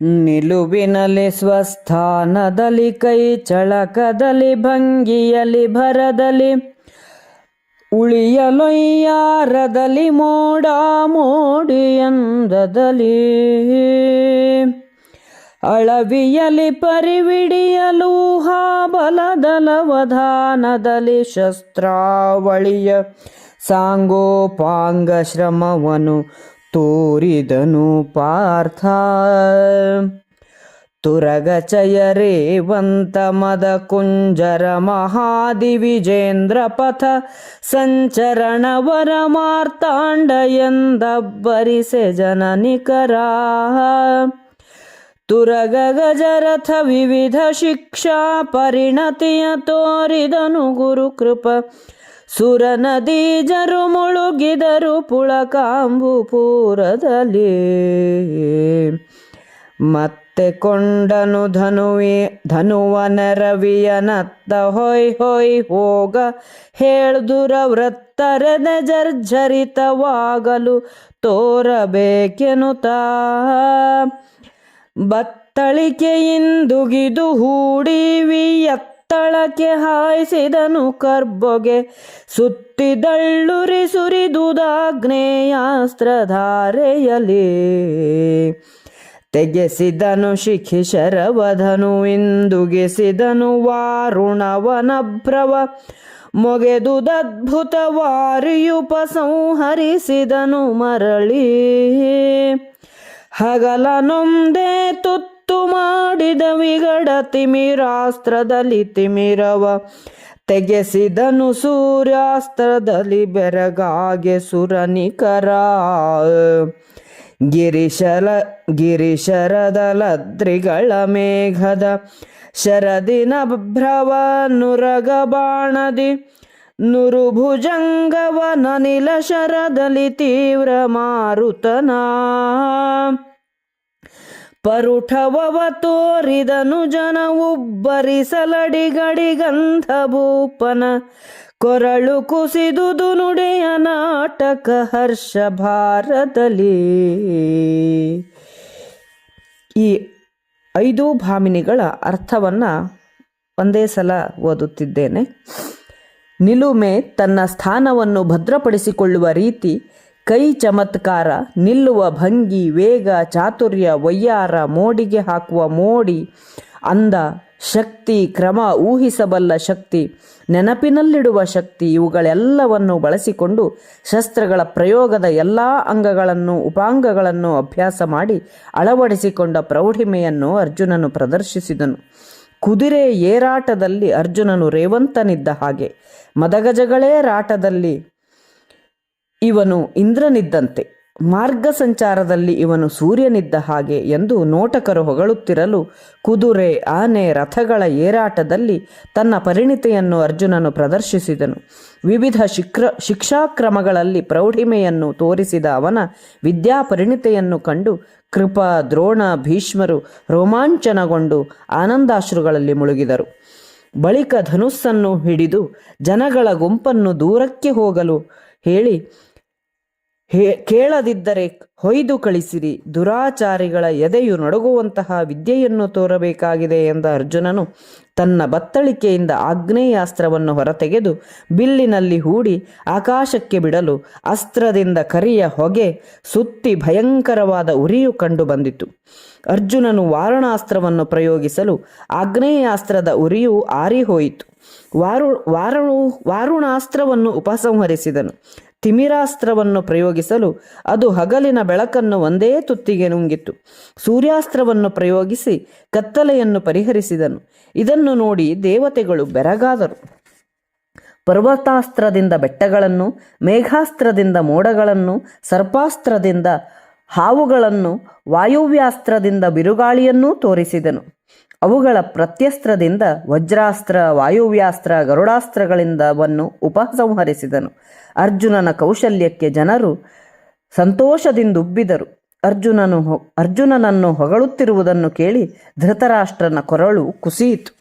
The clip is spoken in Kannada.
ನಿಲುವಿನಲ್ಲಿ ಸ್ವಸ್ಥಾನದಲ್ಲಿ ಕೈ, ಚಳಕದಲ್ಲಿ ಭಂಗಿಯಲ್ಲಿ ಭರದಲ್ಲಿ, ಉಳಿಯಲೊಯ್ಯಾರದಲ್ಲಿ ಮೋಡ ಮೋಡಿಯಂದದಲ್ಲಿ ಅಳವಿಯಲಿ ಪರಿವಿಡಿಯಲು ಹಾಬಲದಲವಧಾನದಲ್ಲಿ ಶಸ್ತ್ರಾವಳಿಯ ಸಾಂಗೋಪಾಂಗ ಶ್ರಮವನು ತೋರಿದನು ಪಾರ್ಥ ತುರಗ ಚಯರೇವಂತ ಮದ ಕುಂಜರ ಮಹಾದಿವಿಜೇಂದ್ರ ಪಥ ಸಂಚರಣವರ ಮಾರ್ತಾಂಡ ಎಂದಬ್ಬರಿಸೆ ಜನನಿಕರ ತುರಗ ಗಜರಥ ವಿವಿಧ ಶಿಕ್ಷಾ ಪರಿಣತಿಯ ತೋರಿದನು ಗುರು ಕೃಪ ಸುರ ನದಿ ಜರು ಮುಳುಗಿದರು ಪುಳಕಾಂಬುಪುರದಲ್ಲಿ ಮತ್ತೆ ಕೊಂಡನು ಧನುವಿ ಧನುವನ ರವಿಯನತ್ತ ಹೊಯ್ ಹೊಯ್ ಹೋಗ. ಹೇಳ್ದುರ ವೃತ್ತರದ ಜರ್ಜರಿತವಾಗಲು ತೋರಬೇಕೆನುತಾ ಬತ್ತಳಿಕೆಯಿಂದುಗಿದು ಹೂಡಿವಿ ಎತ್ತಳಕ್ಕೆ ಹಾಯಿಸಿದನು ಕರ್ಬೊಗೆ. ಸುತ್ತಿದಳ್ಳುರಿ ಸುರಿದುದಾಗ್ನೇಯಾಸ್ತ್ರಧಾರೆಯಲಿ ತೆಗೆಸಿದನು ಶಿಖಿಶರವಧನು ಇಂದುಗೆಸಿದನು ವಾರುಣವನಭ್ರವ ವಾರಿಯುಪ ಸಂಹರಿಸಿದನು ಮರಳಿ. ಹಗಲನೊಂದೇ ತುತ್ತು ಮಾಡಿದ ವಿಗಡ ತಿಮಿರಾಸ್ತ್ರದಲ್ಲಿ ತಿಮಿರವ. ತೆಗೆಸಿದನು ಸೂರ್ಯಾಸ್ತ್ರದಲ್ಲಿ ಬೆರಗಾಗೆ ಸುರನಿಕರ. ಗಿರಿಶಲ ಗಿರಿಶರದಲದ್ರಿಗಳ ಮೇಘದ ಶರದಿನ ಭ್ರವ ನುರಗ ಬಾಣದಿ ನುರುಭುಜಂಗವನ ನಿಲ ಶರದಲ್ಲಿ ತೀವ್ರ ಮಾರುತನ. ಪರುಠವವ ತೋರಿದನು ಜನ ಉಬ್ಬರಿಸಲಡಿಗಡಿ ಗಂಧ ಭೂಪನ ಕೊರಳು ಕುಸಿದುದು ನುಡಿಯ ನಾಟಕ ಹರ್ಷ ಭಾರತಲಿ. ಈ ಐದು ಭಾಮಿನಿಗಳ ಅರ್ಥವನ್ನು ಒಂದೇ ಸಲ ಓದುತ್ತಿದ್ದೇನೆ. ನಿಲುಮೆ ತನ್ನ ಸ್ಥಾನವನ್ನು ಭದ್ರಪಡಿಸಿಕೊಳ್ಳುವ ರೀತಿ ಕೈ ಚಮತ್ಕಾರ, ನಿಲ್ಲುವ ಭಂಗಿ, ವೇಗ, ಚಾತುರ್ಯ, ವಯ್ಯಾರ, ಮೋಡಿಗೆ ಹಾಕುವ ಮೋಡಿ, ಅಂದ, ಶಕ್ತಿ, ಕ್ರಮ, ಊಹಿಸಬಲ್ಲ ಶಕ್ತಿ, ನೆನಪಿನಲ್ಲಿಡುವ ಶಕ್ತಿ, ಇವುಗಳೆಲ್ಲವನ್ನು ಬಳಸಿಕೊಂಡು ಶಸ್ತ್ರಗಳ ಪ್ರಯೋಗದ ಎಲ್ಲ ಅಂಗಗಳನ್ನು, ಉಪಾಂಗಗಳನ್ನು ಅಭ್ಯಾಸ ಮಾಡಿ ಅಳವಡಿಸಿಕೊಂಡ ಪ್ರೌಢಿಮೆಯನ್ನು ಅರ್ಜುನನು ಪ್ರದರ್ಶಿಸಿದನು. ಕುದುರೆ ಏರಾಟದಲ್ಲಿ ಅರ್ಜುನನು ರೇವಂತನಿದ್ದ ಹಾಗೆ, ಮದಗಜಗಳೇ ರಾಟದಲ್ಲಿ ಇವನು ಇಂದ್ರನಿದ್ದಂತೆ. ಮಾರ್ಗ ಸಂಚಾರದಲ್ಲಿ ಇವನು ಸೂರ್ಯನಿದ್ದ ಹಾಗೆ ಎಂದು ನೋಟಕರು ಹೊಗಳುತ್ತಿರಲು ಕುದುರೆ, ಆನೆ, ರಥಗಳ ಏರಾಟದಲ್ಲಿ ತನ್ನ ಪರಿಣಿತಿಯನ್ನು ಅರ್ಜುನನು ಪ್ರದರ್ಶಿಸಿದನು. ವಿವಿಧ ಶಿಕ್ರ, ಶಿಕ್ಷಾಕ್ರಮಗಳಲ್ಲಿ ಪ್ರೌಢಿಮೆಯನ್ನು ತೋರಿಸಿದ ಅವನ ವಿದ್ಯಾಪರಿಣಿತೆಯನ್ನು ಕಂಡು ಕೃಪ, ದ್ರೋಣ, ಭೀಷ್ಮರು ರೋಮಾಂಚನಗೊಂಡು ಆನಂದಾಶ್ರುಗಳಲ್ಲಿ ಮುಳುಗಿದರು. ಬಳಿಕ ಧನುಸ್ಸನ್ನು ಹಿಡಿದು ಜನಗಳ ಗುಂಪನ್ನು ದೂರಕ್ಕೆ ಹೋಗಲು ಹೇಳಿ ಹೇ, ಕೇಳದಿದ್ದರೆ ಹೊಯ್ದು ಕಳಿಸಿರಿ. ದುರಾಚಾರಿಗಳ ಎದೆಯು ನಡುಗುವಂತಹ ವಿದ್ಯೆಯನ್ನು ತೋರಬೇಕಾಗಿದೆ ಎಂದ ಅರ್ಜುನನು ತನ್ನ ಬತ್ತಳಿಕೆಯಿಂದ ಆಗ್ನೇಯಾಸ್ತ್ರವನ್ನು ಹೊರತೆಗೆದು ಬಿಲ್ಲಿನಲ್ಲಿ ಹೂಡಿ ಆಕಾಶಕ್ಕೆ ಬಿಡಲು ಅಸ್ತ್ರದಿಂದ ಕರಿಯ ಹೊಗೆ ಸುತ್ತಿ ಭಯಂಕರವಾದ ಉರಿಯು ಕಂಡು ಬಂದಿತು. ಅರ್ಜುನನು ವಾರಣಾಸ್ತ್ರವನ್ನು ಪ್ರಯೋಗಿಸಲು ಆಗ್ನೇಯಾಸ್ತ್ರದ ಉರಿಯು ಆರಿಹೋಯಿತು. ವಾರು ವಾರು ವಾರುಣಾಸ್ತ್ರವನ್ನು ಉಪಸಂಹರಿಸಿದನು. ತಿಮಿರಾಸ್ತ್ರವನ್ನು ಪ್ರಯೋಗಿಸಲು ಅದು ಹಗಲಿನ ಬೆಳಕನ್ನು ಒಂದೇ ತುತ್ತಿಗೆ ನುಂಗಿತ್ತು. ಸೂರ್ಯಾಸ್ತ್ರವನ್ನು ಪ್ರಯೋಗಿಸಿ ಕತ್ತಲೆಯನ್ನು ಪರಿಹರಿಸಿದನು. ಇದನ್ನು ನೋಡಿ ದೇವತೆಗಳು ಬೆರಗಾದರು. ಪರ್ವತಾಸ್ತ್ರದಿಂದ ಬೆಟ್ಟಗಳನ್ನು, ಮೇಘಾಸ್ತ್ರದಿಂದ ಮೋಡಗಳನ್ನು, ಸರ್ಪಾಸ್ತ್ರದಿಂದ ಹಾವುಗಳನ್ನು, ವಾಯುವ್ಯಾಸ್ತ್ರದಿಂದ ಬಿರುಗಾಳಿಯನ್ನೂ ತೋರಿಸಿದನು. ಅವುಗಳ ಪ್ರತ್ಯಸ್ತ್ರದಿಂದ ವಜ್ರಾಸ್ತ್ರ, ವಾಯುವ್ಯಾಸ್ತ್ರ, ಗರುಡಾಸ್ತ್ರಗಳಿಂದವನ್ನು ಉಪಸಂಹರಿಸಿದನು. ಅರ್ಜುನನ ಕೌಶಲ್ಯಕ್ಕೆ ಜನರು ಸಂತೋಷದಿಂದುಬ್ಬಿದರು ಅರ್ಜುನನು ಹೊ, ಅರ್ಜುನನನ್ನು ಹೊಗಳುತ್ತಿರುವುದನ್ನು ಕೇಳಿ ಧೃತರಾಷ್ಟ್ರನ ಕೊರಳು ಕುಸಿಯಿತು.